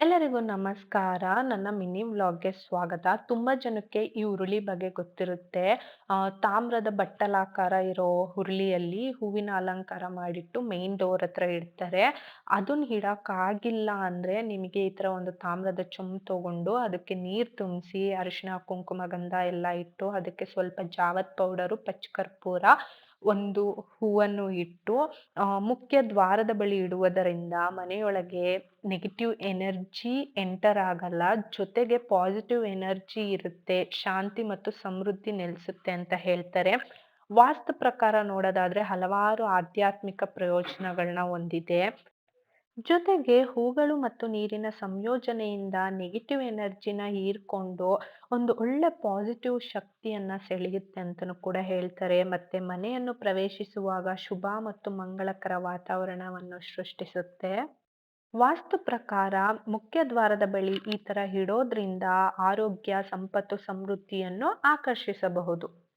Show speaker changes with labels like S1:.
S1: ಎಲ್ಲರಿಗೂ ನಮಸ್ಕಾರ. ನನ್ನ ಮಿನಿ ವ್ಲಾಗ್ಗೆ ಸ್ವಾಗತ. ತುಂಬಾ ಜನಕ್ಕೆ ಈ ಹುರುಳಿ ಬಗ್ಗೆ ಗೊತ್ತಿರುತ್ತೆ. ತಾಮ್ರದ ಬಟ್ಟಲಾಕಾರ ಇರೋ ಹುರುಳಿಯಲ್ಲಿ ಹೂವಿನ ಅಲಂಕಾರ ಮಾಡಿಟ್ಟು ಮೇನ್ ಡೋರ್ ಹತ್ರ ಇಡ್ತಾರೆ. ಅದನ್ನ ಇಡಕ್ಕಾಗಿಲ್ಲ ಅಂದ್ರೆ ನಿಮಗೆ ಈ ತರ ಒಂದು ತಾಮ್ರದ ಚೊಂಬ್ ತಗೊಂಡು ಅದಕ್ಕೆ ನೀರ್ ತುಂಬಿಸಿ ಅರಿಶಿಣ, ಕುಂಕುಮ, ಗಂಧ ಎಲ್ಲ ಇಟ್ಟು ಅದಕ್ಕೆ ಸ್ವಲ್ಪ ಜಾವದ್ ಪೌಡರು, ಪಚ್ಚ ಕರ್ಪೂರ, ಒಂದು ಹೂವನ್ನು ಇಟ್ಟು ಮುಖ್ಯ ದ್ವಾರದ ಬಳಿ ಇಡುವುದರಿಂದ ಮನೆಯೊಳಗೆ ನೆಗೆಟಿವ್ ಎನರ್ಜಿ ಎಂಟರ್ ಆಗಲ್ಲ. ಜೊತೆಗೆ ಪಾಸಿಟಿವ್ ಎನರ್ಜಿ ಇರುತ್ತೆ. ಶಾಂತಿ ಮತ್ತು ಸಮೃದ್ಧಿ ನೆಲೆಸುತ್ತೆ ಅಂತ ಹೇಳ್ತಾರೆ. ವಾಸ್ತು ಪ್ರಕಾರ ನೋಡೋದಾದ್ರೆ ಹಲವಾರು ಆಧ್ಯಾತ್ಮಿಕ ಪ್ರಯೋಜನಗಳನ್ನ ಹೊಂದಿದೆ. ಜೊತೆಗೆ ಹೂಗಳು ಮತ್ತು ನೀರಿನ ಸಂಯೋಜನೆಯಿಂದ ನೆಗೆಟಿವ್ ಎನರ್ಜಿನ ಹೀರ್ಕೊಂಡು ಒಂದು ಒಳ್ಳೆ ಪಾಸಿಟಿವ್ ಶಕ್ತಿಯನ್ನ ಸೆಳೆಯುತ್ತೆ ಅಂತಲೂ ಕೂಡ ಹೇಳ್ತಾರೆ. ಮತ್ತೆ ಮನೆಯನ್ನು ಪ್ರವೇಶಿಸುವಾಗ ಶುಭ ಮತ್ತು ಮಂಗಳಕರ ವಾತಾವರಣವನ್ನು ಸೃಷ್ಟಿಸುತ್ತೆ. ವಾಸ್ತು ಪ್ರಕಾರ ಮುಖ್ಯ ದ್ವಾರದ ಬಳಿ ಈ ತರ ಇಡೋದ್ರಿಂದ ಆರೋಗ್ಯ, ಸಂಪತ್ತು, ಸಮೃದ್ಧಿಯನ್ನು ಆಕರ್ಷಿಸಬಹುದು.